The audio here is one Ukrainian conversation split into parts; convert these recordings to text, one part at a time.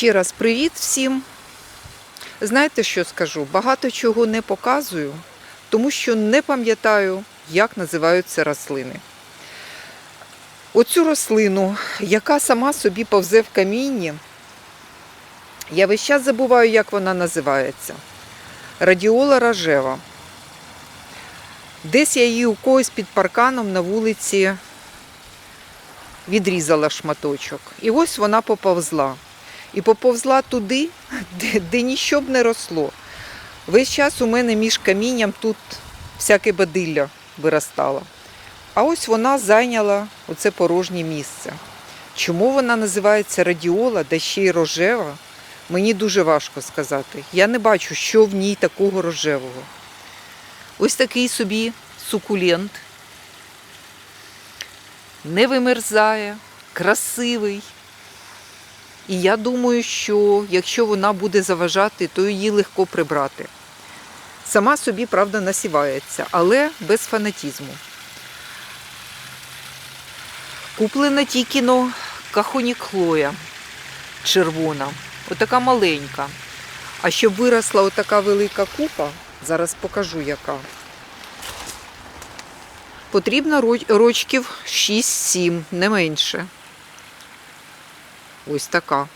Ще раз привіт всім. Знаєте, що скажу? Багато чого не показую, тому що не пам'ятаю, як називаються рослини. Оцю рослину, яка сама собі повзе в камінні, я весь час забуваю, як вона називається. Радіола рожева. Десь я її у когось під парканом на вулиці відрізала шматочок. І ось вона поповзла. І поповзла туди, де, де ніщо б не росло. Весь час у мене між камінням тут всяке бадилля виростало. А ось вона зайняла оце порожнє місце. Чому вона називається радіола, да ще й рожева, мені дуже важко сказати. Я не бачу, що в ній такого рожевого. Ось такий собі сукулент. Не вимерзає, красивий. І я думаю, що якщо вона буде заважати, то її легко прибрати. Сама собі, правда, насівається, але без фанатізму. Куплена тільки но кахоніклоя червона, отака маленька. А щоб виросла отака велика купа, зараз покажу яка. Потрібно рочків 6-7, не менше. Ось така.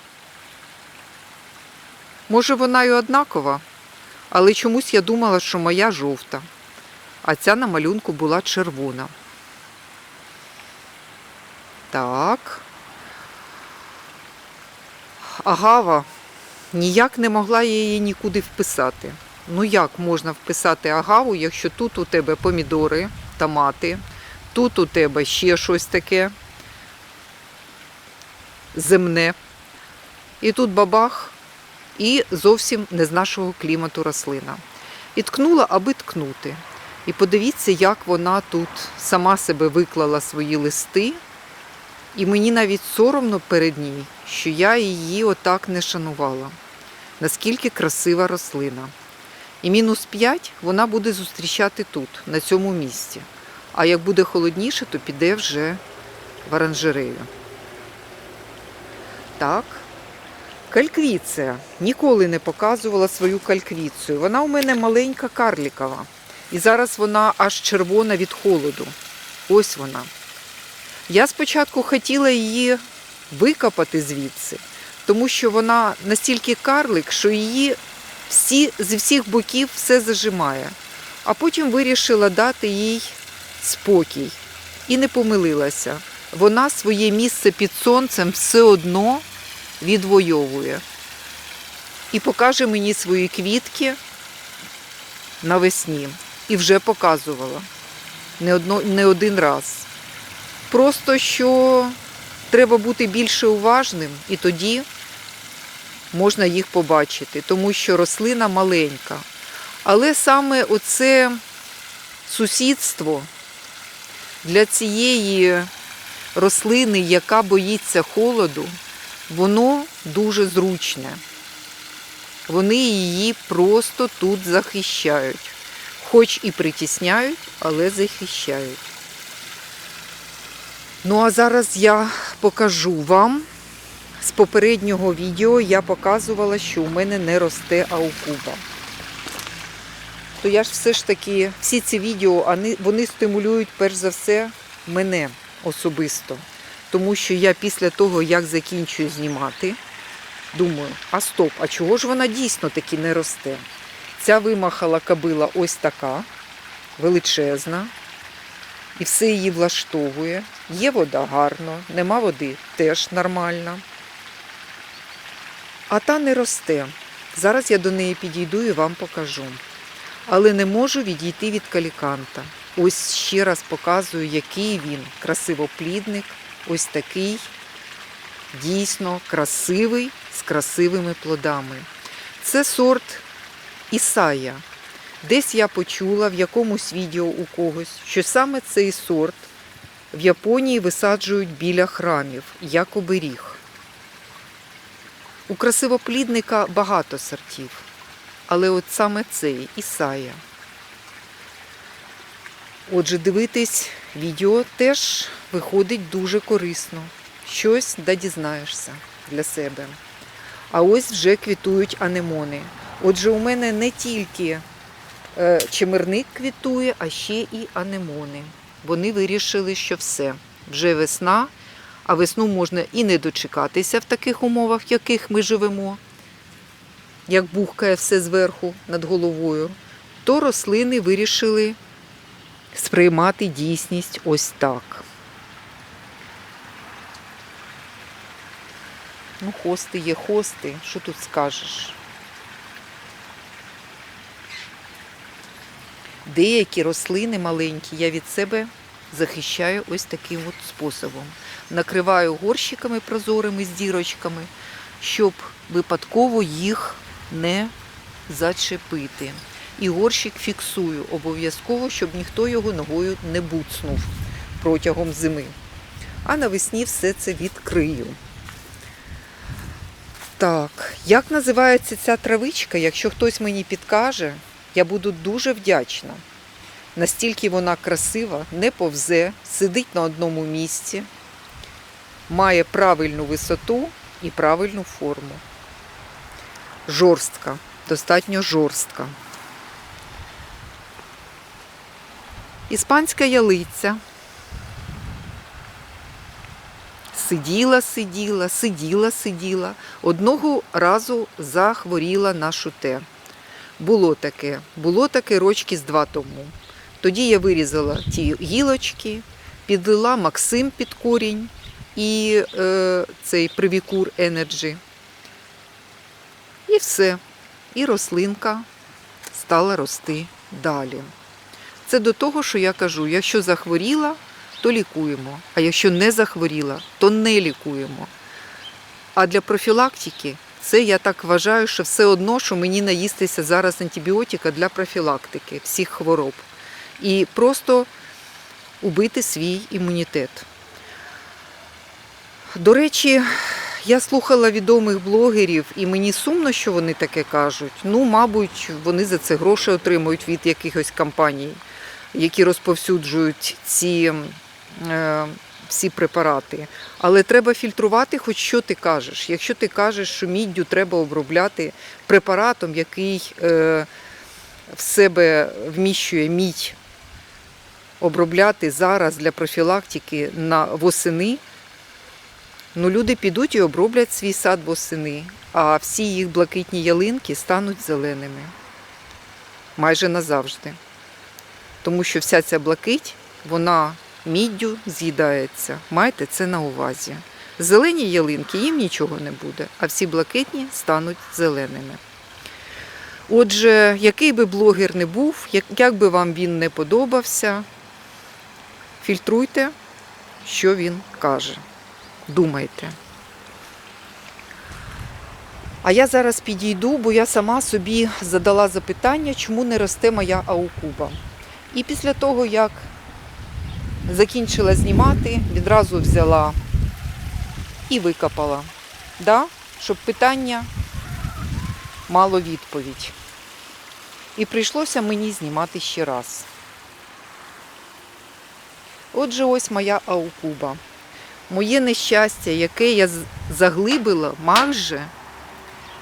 Може, вона і однакова, але чомусь я думала, що моя жовта, а ця на малюнку була червона. Так. Агава. Ніяк не могла я її нікуди вписати. Ну як можна вписати агаву, якщо тут у тебе помідори, томати, тут у тебе ще щось таке земне. І тут бабах, і зовсім не з нашого клімату рослина. І ткнула, аби ткнути. І подивіться, як вона тут сама себе виклала свої листи. І мені навіть соромно перед ній, що я її отак не шанувала. Наскільки красива рослина. І мінус 5 вона буде зустрічати тут, на цьому місці. А як буде холодніше, то піде вже в оранжерею. Так. Кальквіція. Ніколи не показувала свою кальквіцію. Вона у мене маленька карлікова. І зараз вона аж червона від холоду. Ось вона. Я спочатку хотіла її викопати звідси, тому що вона настільки карлик, що її всі, з всіх боків все зажимає. А потім вирішила дати їй спокій. І не помилилася. Вона своє місце під сонцем все одно відвоює. І покаже мені свої квітки навесні. І вже показувала не, одно, не один раз. Просто що треба бути більше уважним, і тоді можна їх побачити, тому що рослина маленька. Але саме оце сусідство для цієї рослини, яка боїться холоду, воно дуже зручне. Вони її просто тут захищають. Хоч і притісняють, але захищають. Ну а зараз я покажу вам. З попереднього відео я показувала, що у мене не росте аукуба. То я ж все ж таки, всі ці відео, вони, стимулюють перш за все мене особисто. Тому що я після того, як закінчую знімати, думаю, а стоп, а чого ж вона дійсно таки не росте? Ця вимахала кабила ось така, величезна, і все її влаштовує. Є вода гарно, нема води теж нормально. А та не росте. Зараз я до неї підійду і вам покажу. Але не можу відійти від каліканта. Ось ще раз показую, який він красивоплідник, ось такий дійсно красивий з красивими плодами. Це сорт Ісая. Десь я почула в якомусь відео у когось, що саме цей сорт в Японії висаджують біля храмів, як оберіг. У красивоплідника багато сортів, але от саме цей Ісая. Отже, дивитись відео теж виходить дуже корисно. Щось да дізнаєшся для себе. А ось вже квітують анемони. Отже, у мене не тільки е, чимерник квітує, а ще і анемони. Вони вирішили, що все. Вже весна, а весну можна і не дочекатися в таких умовах, в яких ми живемо, як бухкає все зверху над головою, то рослини вирішили сприймати дійсність ось так. Ну, хости є хости, що тут скажеш? Деякі рослини маленькі я від себе захищаю ось таким от способом. Накриваю горщиками прозорими з дірочками, щоб випадково їх не зачепити. І горщик фіксую обов'язково, щоб ніхто його ногою не буцнув протягом зими. А навесні все це відкрию. Так, як називається ця травичка? Якщо хтось мені підкаже, я буду дуже вдячна. Настільки вона красива, не повзе, сидить на одному місці, має правильну висоту і правильну форму. Жорстка, достатньо жорстка. Іспанська ялиця. Сиділа, сиділа, сиділа, сиділа. Одного разу захворіла на шуте. Було таке, було таке рочки з два тому. Тоді я вирізала ті гілочки, підлила Максим під корінь і е, цей привікур Energy. І все. І рослинка стала рости далі. Це до того, що я кажу, якщо захворіла, то лікуємо. А якщо не захворіла, то не лікуємо. А для профілактики це я так вважаю, що все одно, що мені наїстися зараз антибіотика для профілактики всіх хвороб. І просто убити свій імунітет. До речі, я слухала відомих блогерів, і мені сумно, що вони таке кажуть. Ну, мабуть, вони за це гроші отримують від якихось компаній, які розповсюджують ці е, всі препарати. Але треба фільтрувати, хоч що ти кажеш. Якщо ти кажеш, що міддю треба обробляти препаратом, який е, в себе вміщує мідь, обробляти зараз для профілактики на восени, ну люди підуть і оброблять свій сад восени, а всі їх блакитні ялинки стануть зеленими. Майже назавжди. Тому що вся ця блакить, вона міддю з'їдається. Майте це на увазі. Зелені ялинки їм нічого не буде, а всі блакитні стануть зеленими. Отже, який би блогер не був, як, би вам він не подобався, фільтруйте, що він каже. Думайте. А я зараз підійду, бо я сама собі задала запитання, чому не росте моя аукуба. І після того, як закінчила знімати, відразу взяла і викопала. Да? Щоб питання мало відповідь. І прийшлося мені знімати ще раз. Отже, ось моя аукуба. Моє нещастя, яке я заглибила майже,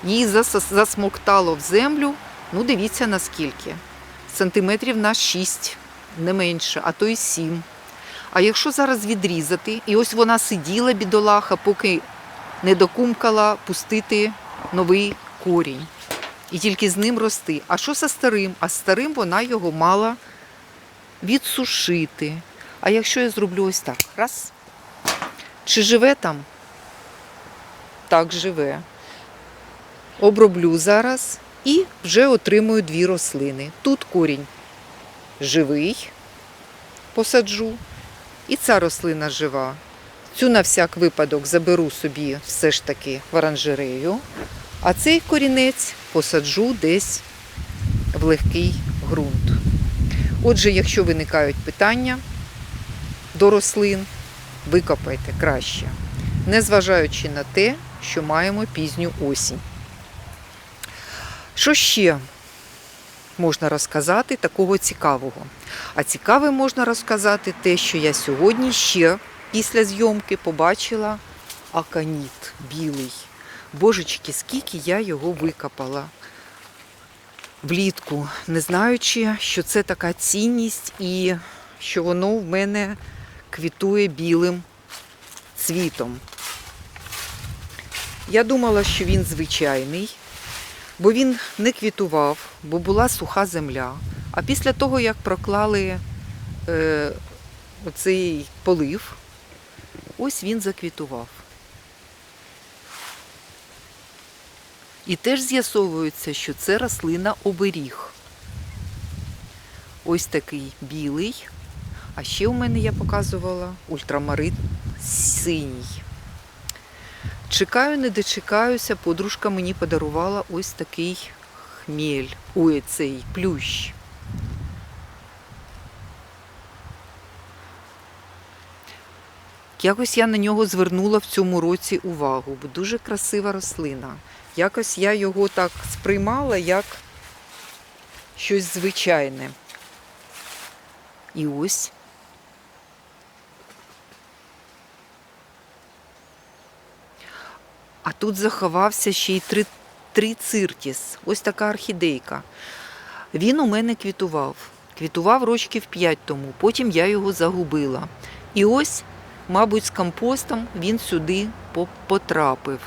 її засмоктало в землю, ну дивіться наскільки. Сантиметрів на 6, не менше, а то й 7. А якщо зараз відрізати, і ось вона сиділа, бідолаха, поки не докумкала пустити новий корінь. І тільки з ним рости. А що за старим? А старим вона його мала відсушити. А якщо я зроблю ось так, раз. Чи живе там? Так, живе. Оброблю зараз і вже отримую дві рослини. Тут корінь живий, посаджу, і ця рослина жива. Цю на всяк випадок заберу собі все ж таки в оранжерею, а цей корінець посаджу десь в легкий ґрунт. Отже, якщо виникають питання до рослин, викопайте краще, незважаючи на те, що маємо пізню осінь. Що ще можна розказати такого цікавого? А цікаве можна розказати те, що я сьогодні ще після зйомки побачила аканіт білий. Божечки, скільки я його викопала влітку, не знаючи, що це така цінність і що воно в мене квітує білим цвітом. Я думала, що він звичайний, бо він не квітував, бо була суха земля. А після того, як проклали е, оцей полив, ось він заквітував. І теж з'ясовується, що це рослина оберіг. Ось такий білий. А ще у мене я показувала ультрамарин синій. Чекаю, не дочекаюся, подружка мені подарувала ось такий хмель. Ой, цей плющ. Якось я на нього звернула в цьому році увагу, бо дуже красива рослина. Якось я його так сприймала як щось звичайне. І ось тут заховався ще й три, трициртіс. Ось така орхідейка. Він у мене квітував. Квітував рочків п'ять тому, потім я його загубила. І ось, мабуть, з компостом він сюди потрапив.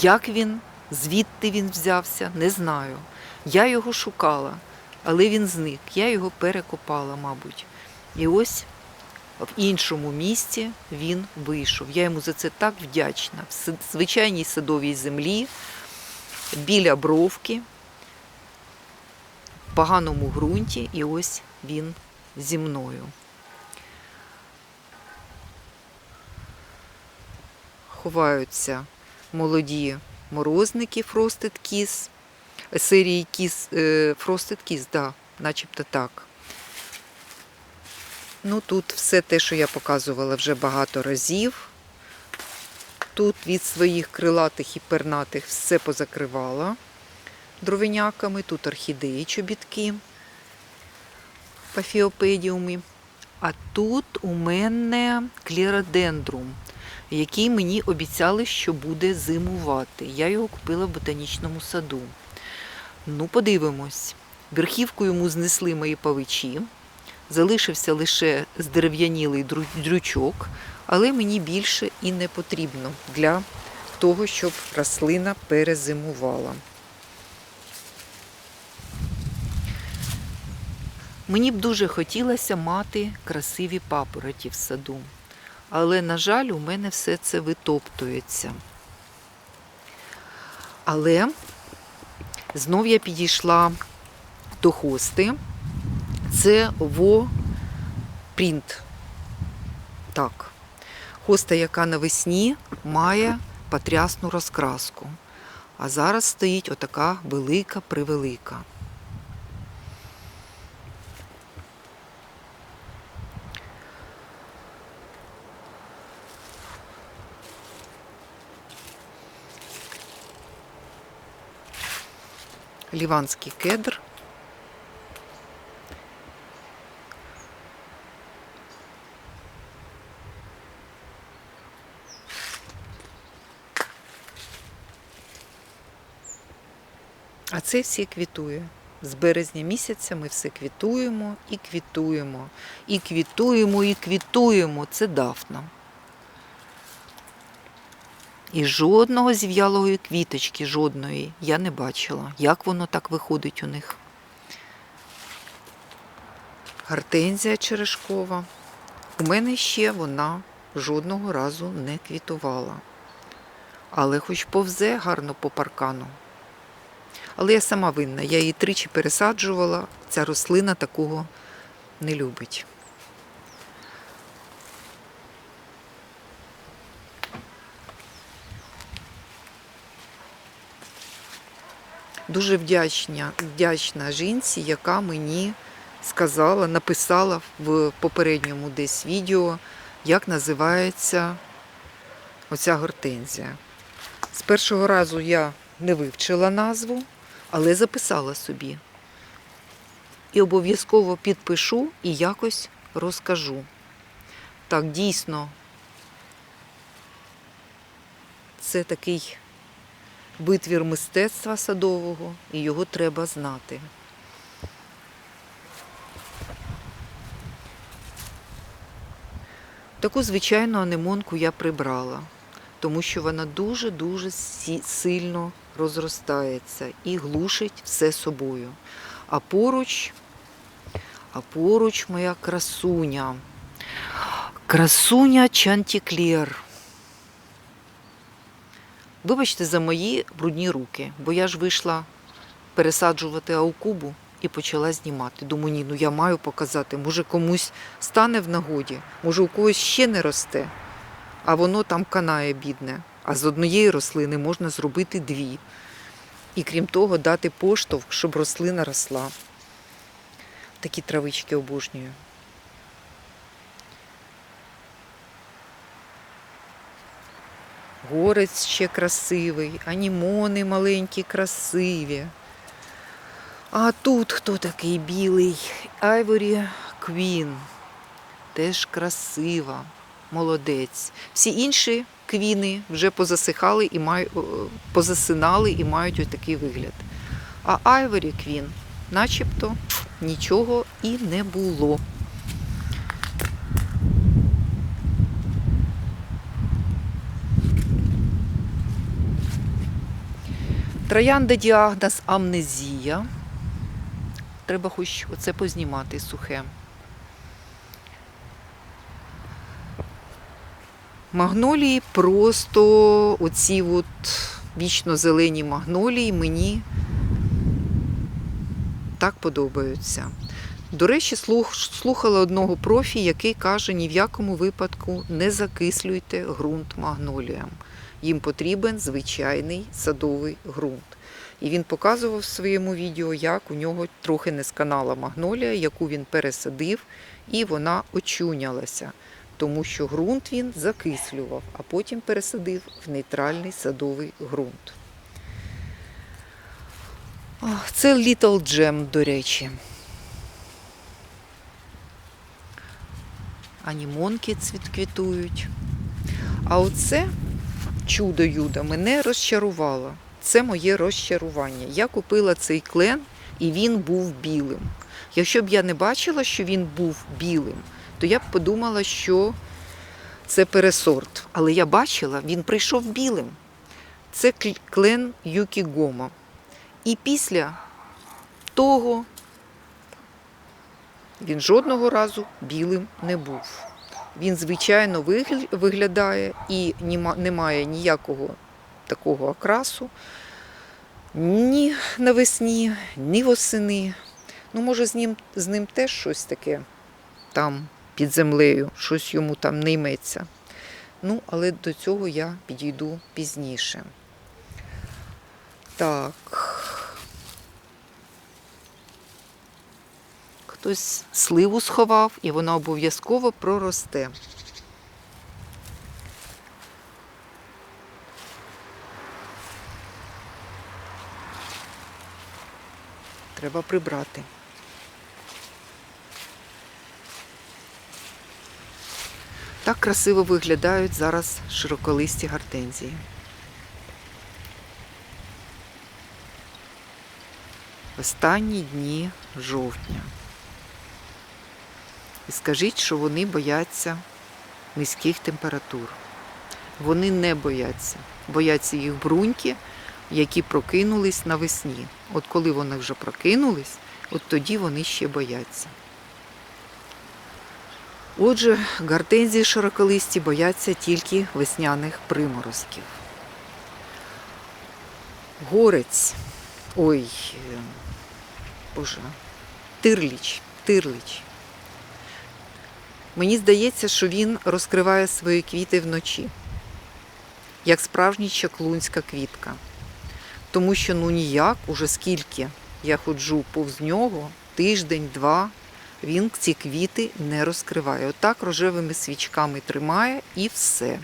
Як він, звідти він взявся, не знаю. Я його шукала, але він зник. Я його перекопала, мабуть. І ось в іншому місці він вийшов. Я йому за це так вдячна. В звичайній садовій землі, біля бровки, в поганому ґрунті, і ось він зі мною. Ховаються молоді морозники Kiss, е, серії е, Frosted Kiss, да, начебто так. Ну, тут все те, що я показувала вже багато разів. Тут від своїх крилатих і пернатих все позакривала дровиняками. Тут орхідеї чобітки пафіопедіумі. А тут у мене клеродендрум, який мені обіцяли, що буде зимувати. Я його купила в ботанічному саду. Ну, подивимось. Верхівку йому знесли мої павичі. Залишився лише здерев'янілий дрючок, але мені більше і не потрібно для того, щоб рослина перезимувала. Мені б дуже хотілося мати красиві папороті в саду, але, на жаль, у мене все це витоптується. Але знов я підійшла до хости. Це во принт. Так. Хоста, яка навесні має потрясну розкраску. А зараз стоїть отака велика превелика. Ліванський кедр. Це все квітує. З березня місяця ми все квітуємо і квітуємо. І квітуємо, і квітуємо. Це дафна. І жодного зів'ялої квіточки, жодної я не бачила. Як воно так виходить у них? Гортензія черешкова. У мене ще вона жодного разу не квітувала. Але хоч повзе гарно по паркану. Але я сама винна, я її тричі пересаджувала, ця рослина такого не любить. Дуже вдячна, вдячна жінці, яка мені сказала, написала в попередньому десь відео, як називається оця гортензія. З першого разу я не вивчила назву, але записала собі. І обов'язково підпишу і якось розкажу. Так, дійсно, це такий витвір мистецтва садового, і його треба знати. Таку звичайну анемонку я прибрала, тому що вона дуже-дуже сильно розростається і глушить все собою. А поруч, а поруч моя красуня. Красуня Чантіклєр. Вибачте за мої брудні руки, бо я ж вийшла пересаджувати аукубу і почала знімати. Думаю, ні, ну я маю показати, може комусь стане в нагоді, може у когось ще не росте, а воно там канає бідне. А з однієї рослини можна зробити дві. І крім того, дати поштовх, щоб рослина росла. Такі травички обожнюю. Горець ще красивий, анімони маленькі, красиві. А тут хто такий білий? Айворі Квін. Теж красива, молодець. Всі інші квіни вже позасихали і мають, позасинали і мають ось такий вигляд. А Айворі Квін начебто нічого і не було. Троянда діагноз амнезія. Треба хоч оце познімати сухе. Магнолії просто оці от вічно-зелені магнолії мені так подобаються. До речі, слухала одного профі, який каже, ні в якому випадку не закислюйте ґрунт магноліям. Їм потрібен звичайний садовий ґрунт. І він показував в своєму відео, як у нього трохи не сканала магнолія, яку він пересадив, і вона очунялася, тому що ґрунт він закислював, а потім пересадив в нейтральний садовий ґрунт. Це Little Gem, до речі. Анімонки цвітквітують. А оце чудо Юда мене розчарувало. Це моє розчарування. Я купила цей клен, і він був білим. Якщо б я не бачила, що він був білим, то я б подумала, що це пересорт. Але я бачила, він прийшов білим. Це клен Юкі Гома. І після того він жодного разу білим не був. Він, звичайно, виглядає і німа- немає ніякого такого окрасу ні навесні, ні восени. Ну, може, з ним, з ним теж щось таке там під землею, щось йому там не йметься. Ну, але до цього я підійду пізніше. Так. Хтось сливу сховав, і вона обов'язково проросте. Треба прибрати. Так красиво виглядають зараз широколисті гортензії. Останні дні жовтня. І скажіть, що вони бояться низьких температур. Вони не бояться. Бояться їх бруньки, які прокинулись навесні. От коли вони вже прокинулись, от тоді вони ще бояться. Отже, гортензії широколисті бояться тільки весняних приморозків. Горець. Ой, боже, тирліч, тирліч. Мені здається, що він розкриває свої квіти вночі, як справжня чаклунська квітка. Тому що ну ніяк, уже скільки я ходжу повз нього, тиждень-два, він ці квіти не розкриває. Отак рожевими свічками тримає і все.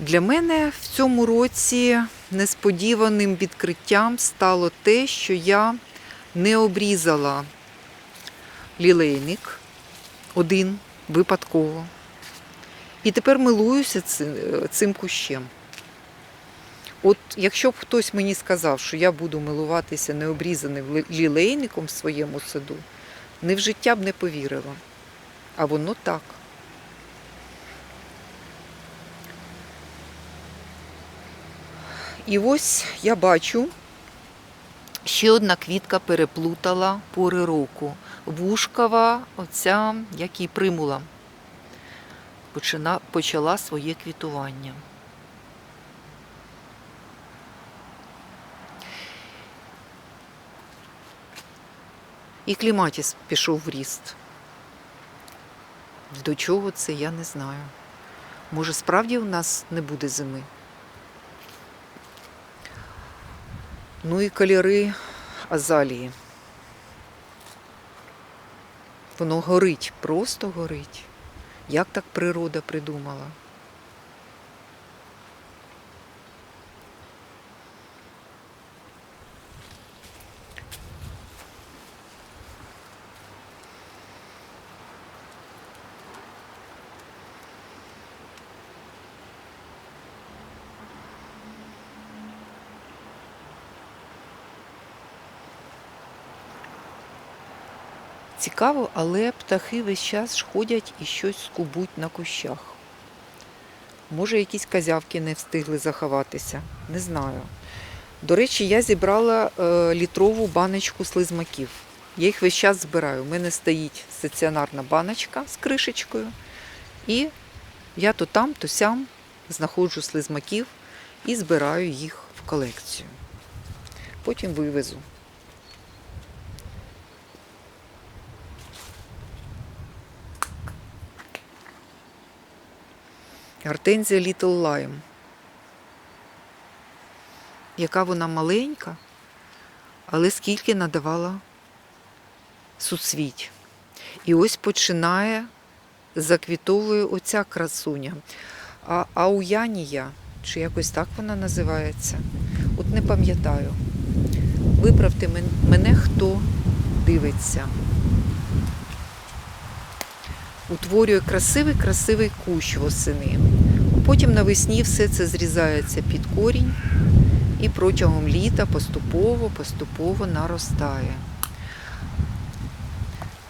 Для мене в цьому році несподіваним відкриттям стало те, що я не обрізала лілейник один випадково. І тепер милуюся цим кущем. От якщо б хтось мені сказав, що я буду милуватися необрізаним лілейником в своєму саду, не в життя б не повірила. А воно так. І ось я бачу, ще одна квітка переплутала пори року. Вушкова, оця, як і примула, почала своє квітування. І кліматіс пішов в ріст. До чого це, я не знаю. Може, справді у нас не буде зими. Ну і кольори азалії. Воно горить, просто горить. Як так природа придумала? Цікаво, але птахи весь час ходять і щось скубуть на кущах. Може, якісь козявки не встигли заховатися, не знаю. До речі, я зібрала е, літрову баночку слизмаків. Я їх весь час збираю. У мене стоїть стаціонарна баночка з кришечкою. І я то там, то сям знаходжу слизмаків і збираю їх в колекцію. Потім вивезу. Гортензія Little Lime. Яка вона маленька, але скільки надавала суцвіть. І ось починає заквітовує оця красуня. А ауянія, чи якось так вона називається, от не пам'ятаю. Виправте мене, хто дивиться. Утворює красивий-красивий кущ восени. Потім навесні все це зрізається під корінь і протягом літа поступово-поступово наростає.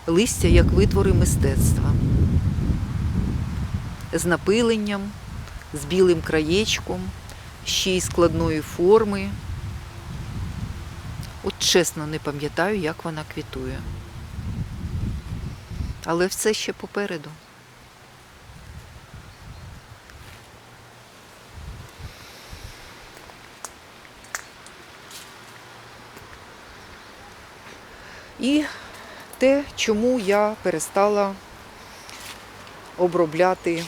Листя як витвори мистецтва. З напиленням, з білим краєчком, ще й складної форми. От чесно не пам'ятаю, як вона квітує. Але все ще попереду. І те, чому я перестала обробляти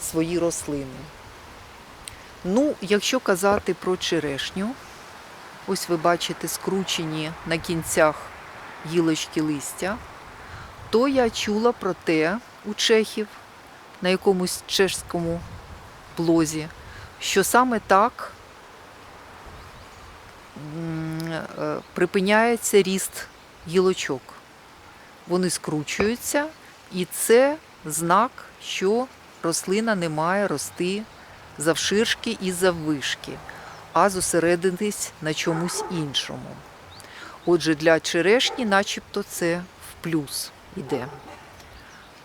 свої рослини. Ну, якщо казати про черешню, ось ви бачите скручені на кінцях гілочки листя, то я чула про те у чехів на якомусь чешському блозі, що саме так е, припиняється ріст гілочок. Вони скручуються, і це знак, що рослина не має рости завширшки і заввишки, а зосередитись на чомусь іншому. Отже, для черешні, начебто, це в плюс іде.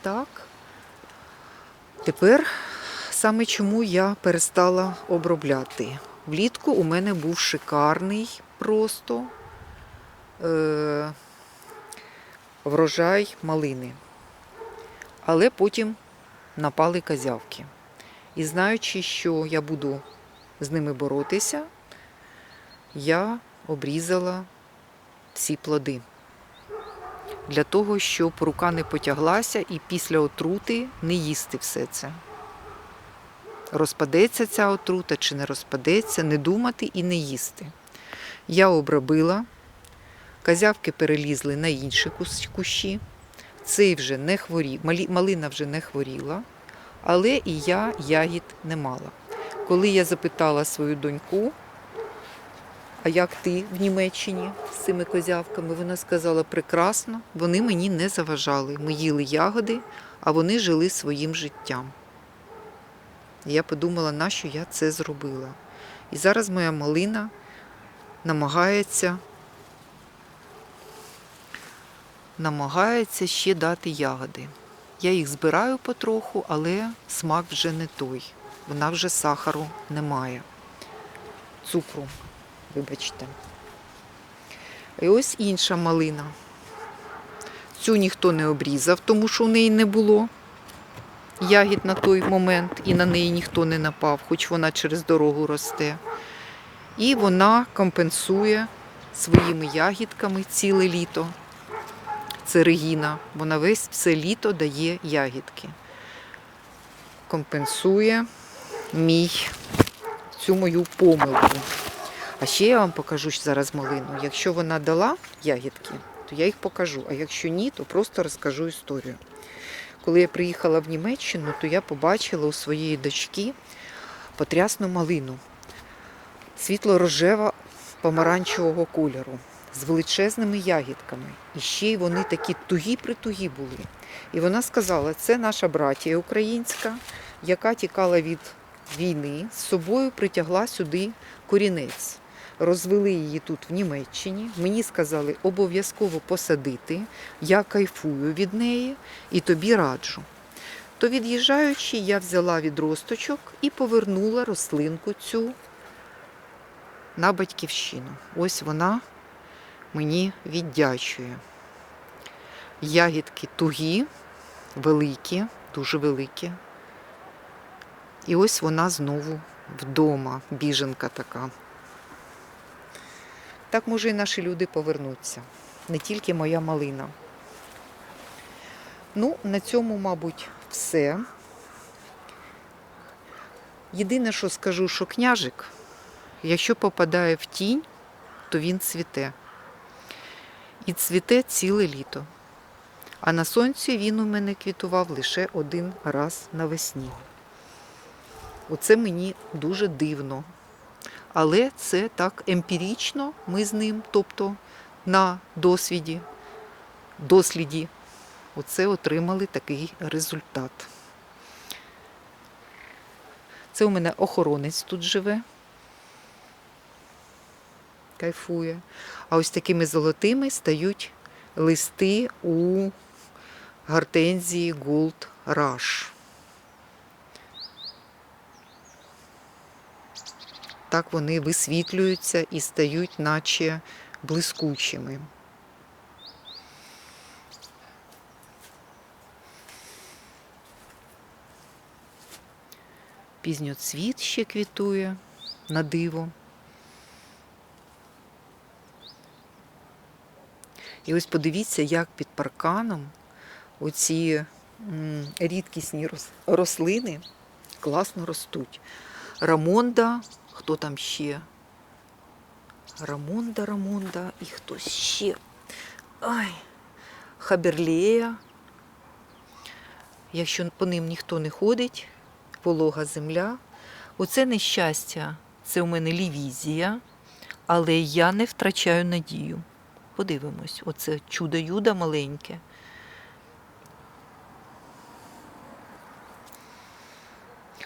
Так. Тепер саме чому я перестала обробляти. Влітку у мене був шикарний просто е- врожай малини. Але потім напали козявки. І знаючи, що я буду з ними боротися, я обрізала всі плоди. Для того, щоб рука не потяглася і після отрути не їсти все це. Розпадеться ця отрута чи не розпадеться, не думати і не їсти. Я обробила, козявки перелізли на інші кущі. Цей вже не хворів, малина вже не хворіла, але і я ягід не мала. Коли я запитала свою доньку, а як ти в Німеччині з цими козявками, вона сказала, прекрасно, вони мені не заважали. Ми їли ягоди, а вони жили своїм життям. Я подумала, нащо я це зробила. І зараз моя малина намагається, намагається ще дати ягоди. Я їх збираю потроху, але смак вже не той. Вона вже сахару немає. Цукру, вибачте. І ось інша малина. Цю ніхто не обрізав, тому що у неї не було ягід на той момент, і на неї ніхто не напав, хоч вона через дорогу росте. І вона компенсує своїми ягідками ціле літо. Це Регіна. Вона весь все літо дає ягідки. Компенсує мій цю мою помилку. А ще я вам покажу зараз малину. Якщо вона дала ягідки, то я їх покажу. А якщо ні, то просто розкажу історію. Коли я приїхала в Німеччину, то я побачила у своєї дочки потрясну малину світло-рожева помаранчевого кольору з величезними ягідками. І ще й вони такі тугі-притугі були. І вона сказала, це наша братія українська, яка тікала від війни, з собою притягла сюди корінець. Розвели її тут в Німеччині. Мені сказали обов'язково посадити. Я кайфую від неї і тобі раджу. То від'їжджаючи, я взяла відросточок і повернула рослинку цю на батьківщину. Ось вона мені віддячує. Ягідки тугі, великі, дуже великі. І ось вона знову вдома, біженка така. Так може і наші люди повернуться. Не тільки моя малина. Ну, на цьому, мабуть, все. Єдине, що скажу, що княжик, якщо попадає в тінь, то він цвіте. І цвіте ціле літо. А на сонці він у мене квітував лише один раз навесні. Оце мені дуже дивно. Але це так емпірічно ми з ним, тобто на досвіді, досліді, оце отримали такий результат. Це у мене охоронець тут живе, кайфує. А ось такими золотими стають листи у гортензії Gold Rush. Так вони висвітлюються і стають, наче блискучими. Пізньоцвіт ще квітує на диво. І ось подивіться, як під парканом оці рідкісні рослини класно ростуть. Рамонда, хто там ще? Рамонда, Рамонда і хтось ще. Ай, Хаберлея. Якщо по ним ніхто не ходить, волога земля. Оце нещастя, це у мене лівізія, але я не втрачаю надію. Подивимось, оце чудо-юдо маленьке.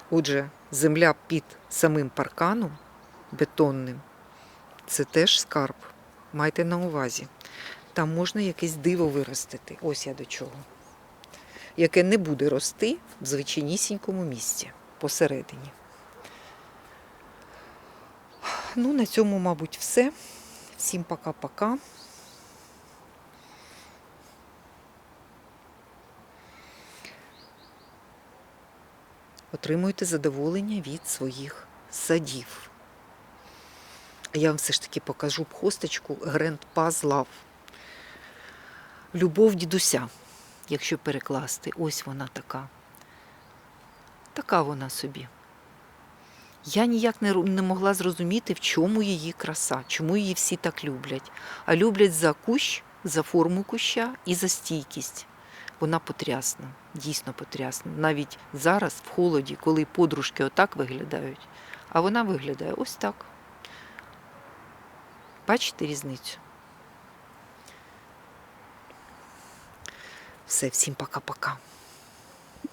Отже, земля під самим парканом бетонним це теж скарб. Майте на увазі. Там можна якесь диво виростити. Ось я до чого. Яке не буде рости в звичайнісінькому місці посередині. Ну, на цьому, мабуть, все. Всім пока-пока. Отримуйте задоволення від своїх садів. Я вам все ж таки покажу хосточку Paz Love. Любов дідуся, якщо перекласти. Ось вона така. Така вона собі. Я ніяк не, не могла зрозуміти, в чому її краса, чому її всі так люблять. А люблять за кущ, за форму куща і за стійкість. Вона потрясна, дійсно потрясна. Навіть зараз, в холоді, коли подружки отак виглядають, а вона виглядає ось так. Бачите різницю? Все, всім пока-пока.